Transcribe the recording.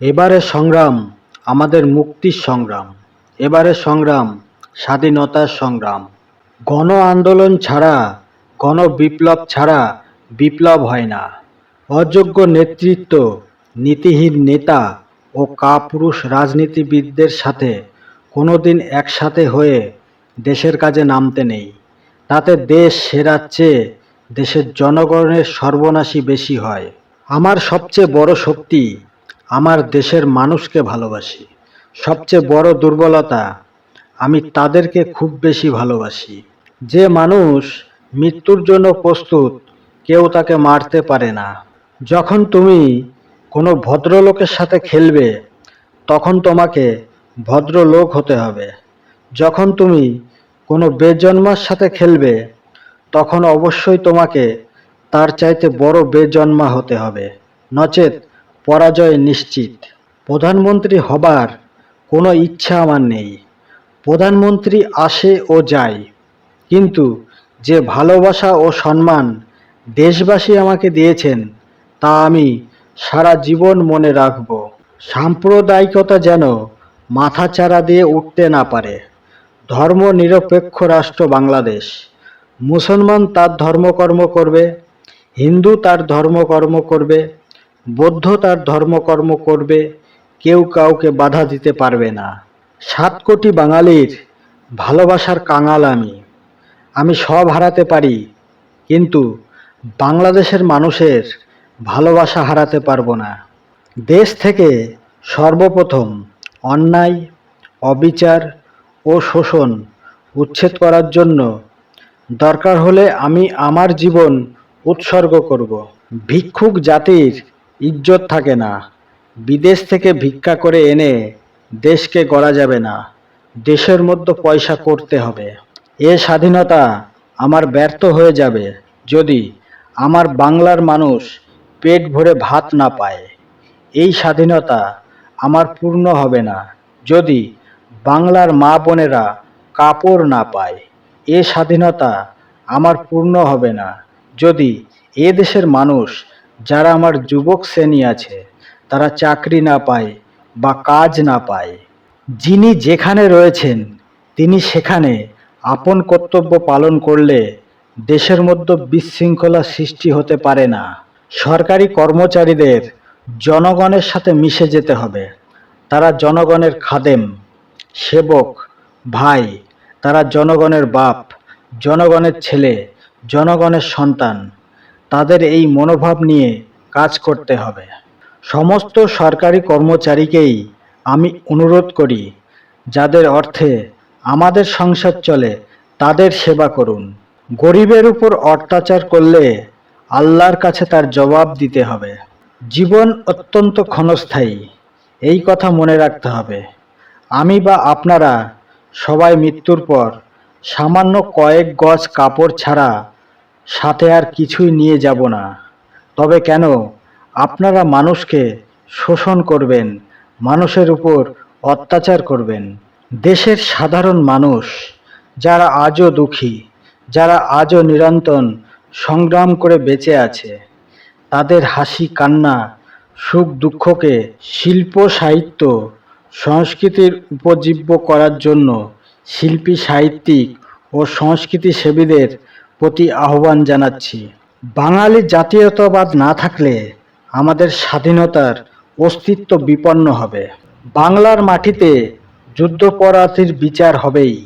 এবারের সংগ্রাম, আমাদের মুক্তির সংগ্রাম। এবারের সংগ্রাম, স্বাধীনতার সংগ্রাম। গণ আন্দোলন ছাড়া, গণ বিপ্লব ছাড়া বিপ্লব হয় না। অযোগ্য নেতৃত্ব, নীতিহীন নেতা ও কাপুরুষ রাজনীতিবিদদের সাথে কোনোদিন একসাথে হয়ে দেশের কাজে নামতে নেই। তাতে দেশ সেরার চেয়ে দেশের জনগণের সর্বনাশী বেশি হয়। আমার সবচেয়ে বড় শক্তি আমার দেশের মানুষকে ভালোবাসি। সবচেয়ে বড় দুর্বলতা, আমি তাদেরকে খুব বেশি ভালোবাসি। যে মানুষ মৃত্যুর জন্য প্রস্তুত, কেউ তাকে মারতে পারে না। যখন তুমি কোনো ভদ্রলোকের সাথে খেলবে, তখন তোমাকে ভদ্রলোক হতে হবে। যখন তুমি কোনো বেজন্মার সাথে খেলবে, তখন অবশ্যই তোমাকে তার চাইতে বড় বেজন্মা হতে হবে। নচেত পরাজয় নিশ্চিত। প্রধানমন্ত্রী হবার কোনো ইচ্ছা আমার নেই। প্রধানমন্ত্রী আসে ও যায়। কিন্তু যে ভালোবাসা ও সম্মান দেশবাসী আমাকে দিয়েছেন, তা আমি সারা জীবন মনে রাখব। সাম্প্রদায়িকতা যেন মাথাচাড়া দিয়ে উঠতে না পারে। ধর্ম নিরপেক্ষ রাষ্ট্র বাংলাদেশ। মুসলমান তার ধর্মকর্ম করবে, হিন্দু তার ধর্মকর্ম করবে বৌদ্ধ তার ধর্মকর্ম করবে, কেউ কাউকে বাধা দিতে পারবে না। সাত কোটি বাঙালির ভালোবাসার কাঙাল আমি। আমি সব হারাতে পারি, কিন্তু বাংলাদেশের মানুষের ভালোবাসা হারাতে পারব না। দেশ থেকে সর্বপ্রথম অন্যায়, অবিচার ও শোষণ উচ্ছেদ করার জন্য দরকার হলে আমি আমার জীবন উৎসর্গ করব। ভিক্ষুক জাতির ইজ্জত থাকে না। বিদেশ থেকে ভিক্ষা করে এনে দেশকে গড়া যাবে না। দেশের মধ্যে পয়সা করতে হবে। এ স্বাধীনতা আমার ব্যর্থ হয়ে যাবে যদি আমার বাংলার মানুষ পেট ভরে ভাত না পায়। এই স্বাধীনতা আমার পূর্ণ হবে না যদি বাংলার মা বোনেরা কাপড় না পায়। এ স্বাধীনতা আমার পূর্ণ হবে না যদি এ দেশের মানুষ যারা আমার যুবক শ্রেণি আছে, তারা চাকরি না পায় বা কাজ না পায়। যিনি যেখানে রয়েছেন, তিনি সেখানে আপন কর্তব্য পালন করলে দেশের মধ্যে বিশৃঙ্খলা সৃষ্টি হতে পারে না। সরকারি কর্মচারীদের জনগণের সাথে মিশে যেতে হবে। তারা জনগণের খাদেম, সেবক, ভাই, তারা জনগণের বাপ, জনগণের ছেলে, জনগণের সন্তান। তাদের এই মনোভাব নিয়ে কাজ করতে হবে। সমস্ত সরকারি কর্মচারীকেই আমি অনুরোধ করি, যাদের অর্থে আমাদের সংসার চলে, তাদের সেবা করুন। গরিবের উপর অত্যাচার করলে আল্লাহর কাছে তার জবাব দিতে হবে। জীবন অত্যন্ত ক্ষণস্থায়ী, এই কথা মনে রাখতে হবে। আমি বা আপনারা সবাই মৃত্যুর পর সামান্য কয়েক গজ কাপড় ছাড়া সাথে আর কিছুই নিয়ে যাব না। তবে কেন? আপনারা মানুষকে শোষণ করবেন, মানুষের উপর অত্যাচার করবেন। দেশের সাধারণ মানুষ যারা আজও দুঃখী, যারা আজও নিরন্তন সংগ্রাম করে বেঁচে আছে, তাদের হাসি, কান্না, সুখ, দুঃখকে শিল্প, সাহিত্য, সংস্কৃতির উপজীব্য করার জন্য শিল্পী, সাহিত্যিক ও সংস্কৃতি সেবীদের প্রতি আহ্বান জানাচ্ছি। বাঙালি জাতীয়তাবাদ না থাকলে আমাদের স্বাধীনতার অস্তিত্ব বিপন্ন হবে। বাংলার মাটিতে যুদ্ধপরাধীর বিচার হবেই।